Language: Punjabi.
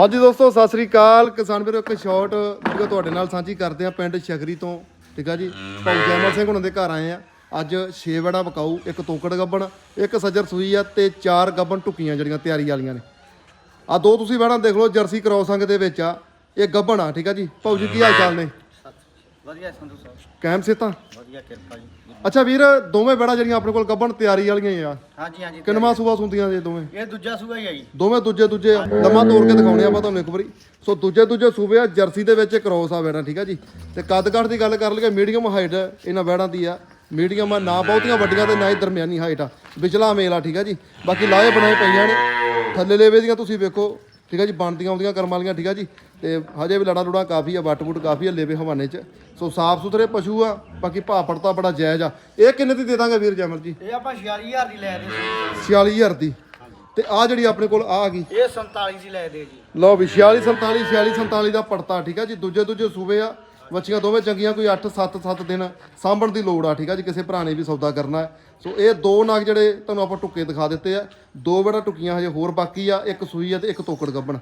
ਹਾਂਜੀ ਦੋਸਤੋ, ਸਤਿ ਸ੍ਰੀ ਅਕਾਲ। ਕਿਸਾਨ ਵੀਰੋ, ਇੱਕ ਸ਼ਾਰਟ ਵੀਡੀਓ ਤੁਹਾਡੇ ਨਾਲ ਸਾਂਝੀ ਕਰਦੇ ਆ ਪਿੰਡ ਸ਼ਗਰੀ ਤੋਂ। ਠੀਕ ਆ ਜੀ? ਭਾਊ ਜੈਮਲ ਸਿੰਘ ਹੁਣਾਂ ਦੇ ਘਰ ਆਏ ਆ। ਅੱਜ 6 ਵੜਾ ਬਕਾਊ ਇੱਕ ਤੋਕੜ ਗੱਬਣ, ਇੱਕ ਸੱਜਰ ਸੂਈ ਆ ਤੇ ਚਾਰ ਗੱਬਣ ਟੁਕੀਆਂ ਜਿਹੜੀਆਂ ਤਿਆਰੀ ਵਾਲੀਆਂ ਨੇ। ਆ ਦੋ ਤੁਸੀਂ ਵੜਾ ਦੇਖ ਲਓ ਜਰਸੀ ਕ੍ਰੋਸਿੰਗ ਦੇ ਵਿੱਚ ਆ। ਇਹ ਗੱਬਣ ਆ, ਠੀਕ ਆ ਜੀ? ਭਾਊ ਜੀ, ਕੀ ਹਾਲ ਚਾਲ ਨੇ? ਵਧੀਆ ਸੰਧੂ ਸਾਹਿਬ। ਕੈਮ ਸੇ ਤਾਂ ਵਧੀਆ ਕਿਰਪਾ ਜੀ। ਅੱਛਾ ਵੀਰ ਦੋਵੇਂ ਵੜਾ ਜਿਹੜੀਆਂ ਆਪਣੇ ਕੋਲ ਗੱਬਣ ਤਿਆਰੀ ਵਾਲੀਆਂ ਆ। ਹਾਂਜੀ ਹਾਂਜੀ ਕਿੰਨਵਾਂ ਸੂਆ ਸੁੰਦੀਆਂ ਜੇ ਦੋਵੇਂ? ਇਹ ਦੂਜਾ ਸੂਆ ਹੀ ਆ ਜੀ। ਦੋਵੇਂ ਦੂਜੇ ਦੂਜੇ। ਲੰਮਾ ਤੋੜ ਕੇ ਦਿਖਾਉਣੇ ਆਪਾਂ ਤੁਹਾਨੂੰ ਇੱਕ ਵਾਰੀ। ਸੋ ਦੂਜੇ ਦੂਜੇ ਸੂਬੇ ਆ ਜਰਸੀ ਦੇ ਵਿੱਚ ਕ੍ਰੋਸ ਆ ਬੈਣਾ ਠੀਕ ਆ ਜੀ? ਤੇ ਕੱਦ ਕੱਦ ਦੀ ਗੱਲ ਕਰ ਲਈਏ ਮੀਡੀਅਮ ਹਾਈਟ ਇਹਨਾਂ ਬੈੜਾਂ ਦੀ ਆ। ਮੀਡੀਅਮ ਆ ਨਾ ਬਹੁਤੀਆਂ ਵੱਡੀਆਂ ਤੇ ਨਾ ਹੀ ਦਰਮਿਆਨੀ ਹਾਈਟ ਆ। ਵਿਚਲਾ ਮੇਲ ਆ ਠੀਕ ਆ ਜੀ? ਬਾਕੀ ਲਾਏ ਬਣਾਏ ਪਈਆਂ ਨੇ। ਥੱਲੇ ਲੇਵੇ ਦੀਆਂ ਤੁਸੀਂ ਵੇਖੋ। ਠੀਕ ਆ ਜੀ ਬਣਦੀਆਂ ਆਉਂਦੀਆਂ ਕਰਮ ਵਾਲੀਆਂ ਠੀਕ ਆ ਜੀ। ਤੇ ਹਜੇ ਵੀ ਲੜਾ ਲੁੜਾ ਕਾਫੀ ਆ ਵੱਟ ਵੁੱਟ ਕਾਫੀ ਆ ਲੇਵੇ ਹਵਾਨੇ 'ਚ। ਸੋ ਸਾਫ਼ ਸੁਥਰੇ ਪਸ਼ੂ ਆ ਬਾਕੀ ਭਾਅ ਪੜਤਾ ਬੜਾ ਜਾਇਜ਼ ਆ। ਇਹ ਕਿੰਨੇ ਦੀ ਦੇ ਦਾਂਗੇ ਵੀਰ ਜਮਲ ਜੀ? ਇਹ ਆਪਾਂ 46000 ਦੀ ਲੈ ਦੇ 46000 ਦੀ। ਤੇ ਆ ਜਿਹੜੀ ਆਪਣੇ ਕੋਲ ਆ ਆ ਗਈ। ਇਹ 47 ਦੀ ਲੈ ਦੇ ਜੀ। ਲਓ ਵੀ 46 47 46 47 ਦਾ ਪੜਤਾ ਠੀਕ ਆ ਜੀ। ਦੂਜੇ ਦੂਜੇ ਸੂਬੇ ਆ। ਬੱਚੀਆਂ ਦੋਵੇਂ ਚੰਗੀਆਂ, ਕੋਈ 8 7 7 ਦਿਨ ਸਾਂਭਣ ਦੀ ਲੋੜ ਆ, ਠੀਕ ਆ ਜੀ? ਕਿਸੇ ਭਰਾ ਨੇ ਵੀ ਸੌਦਾ ਕਰਨਾ ਹੈ। ਸੋ ਇਹ ਦੋ ਨਾਗ ਜਿਹੜੇ ਤੁਹਾਨੂੰ ਆਪਾਂ ਟੁੱਕੇ ਦਿਖਾ ਦਿੱਤੇ ਆ। ਦੋ ਬੜਾ ਟੁੱਕੀਆਂ ਹਜੇ ਹੋਰ ਬਾਕੀ ਆ, ਇੱਕ ਸੂਈ ਆ ਤੇ ਇੱਕ ਤੋਕੜ ਗੱਬਣ।